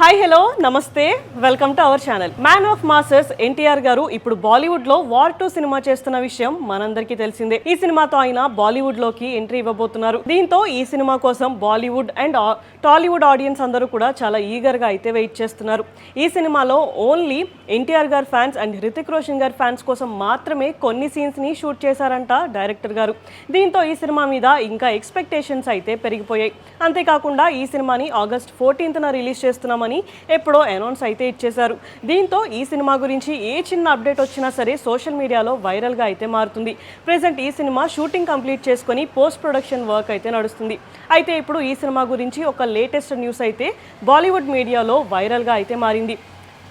Hi hello నమస్తే welcome to our channel man of masses NTR గారు ఇప్పుడు బాలీవుడ్లో వార్ టూ సినిమా చేస్తున్న విషయం మనందరికీ తెలిసిందే. ఈ సినిమాతో ఆయన బాలీవుడ్లోకి ఎంట్రీ ఇవ్వబోతున్నారు. దీంతో ఈ సినిమా కోసం బాలీవుడ్ అండ్ టాలీవుడ్ ఆడియన్స్ అందరూ కూడా చాలా ఈగర్గా అయితే వెయిట్ చేస్తున్నారు. ఈ సినిమాలో ఓన్లీ ఎన్టీఆర్ గారు ఫ్యాన్స్ అండ్ హృతిక్ రోషన్ గారి ఫ్యాన్స్ కోసం మాత్రమే కొన్ని సీన్స్ని షూట్ చేశారంట డైరెక్టర్ గారు. దీంతో ఈ సినిమా మీద ఇంకా ఎక్స్పెక్టేషన్స్ అయితే పెరిగిపోయాయి. అంతేకాకుండా ఈ సినిమాని ఆగస్ట్ ఫోర్టీన్త్న రిలీజ్ చేస్తున్నామని ఎప్పుడో అనౌన్స్ అయితే ఇచ్చేశారు. దీంతో ఈ సినిమా గురించి ఏ చిన్న అప్డేట్ వచ్చినా సరే సోషల్ మీడియాలో వైరల్గా అయితే మారుతుంది. ప్రజెంట్ ఈ సినిమా షూటింగ్ కంప్లీట్ చేసుకొని పోస్ట్ ప్రొడక్షన్ వర్క్ అయితే నడుస్తుంది. అయితే ఇప్పుడు ఈ సినిమా గురించి ఒక లేటెస్ట్ న్యూస్ అయితే బాలీవుడ్ మీడియాలో వైరల్గా అయితే మారింది.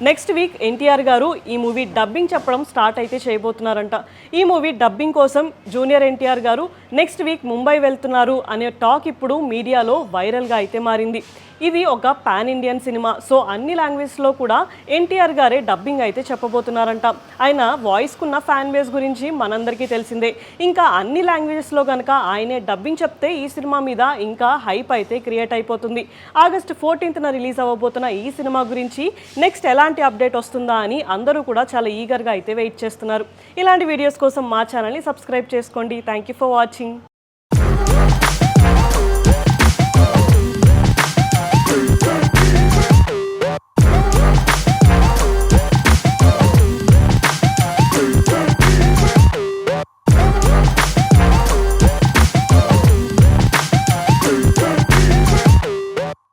నెక్స్ట్ వీక్ ఎన్టీఆర్ గారు ఈ మూవీ డబ్బింగ్ చెప్పడం స్టార్ట్ అయితే చేయబోతున్నారంట. ఈ మూవీ డబ్బింగ్ కోసం జూనియర్ ఎన్టీఆర్ గారు నెక్స్ట్ వీక్ ముంబై వెళ్తున్నారు అనే టాక్ ఇప్పుడు మీడియాలో వైరల్గా అయితే మారింది. ఇది ఒక పాన్ ఇండియన్ సినిమా సో అన్ని లాంగ్వేజ్లో కూడా ఎన్టీఆర్ గారే డబ్బింగ్ అయితే చెప్పబోతున్నారంట. ఆయన వాయిస్కున్న ఫ్యాన్ బేస్ గురించి మనందరికీ తెలిసిందే. ఇంకా అన్ని లాంగ్వేజెస్లో కనుక ఆయనే డబ్బింగ్ చెప్తే ఈ సినిమా మీద ఇంకా హైప్ అయితే క్రియేట్ అయిపోతుంది. ఆగస్ట్ ఫోర్టీన్త్న రిలీజ్ అవ్వబోతున్న ఈ సినిమా గురించి నెక్స్ట్ ఎలాంటి అప్డేట్ వస్తుందా అని అందరూ కూడా చాలా ఈగర్గా అయితే వెయిట్ చేస్తున్నారు. ఇలాంటి వీడియోస్ కోసం మా ఛానల్ని సబ్స్క్రైబ్ చేసుకోండి. Thank you for watching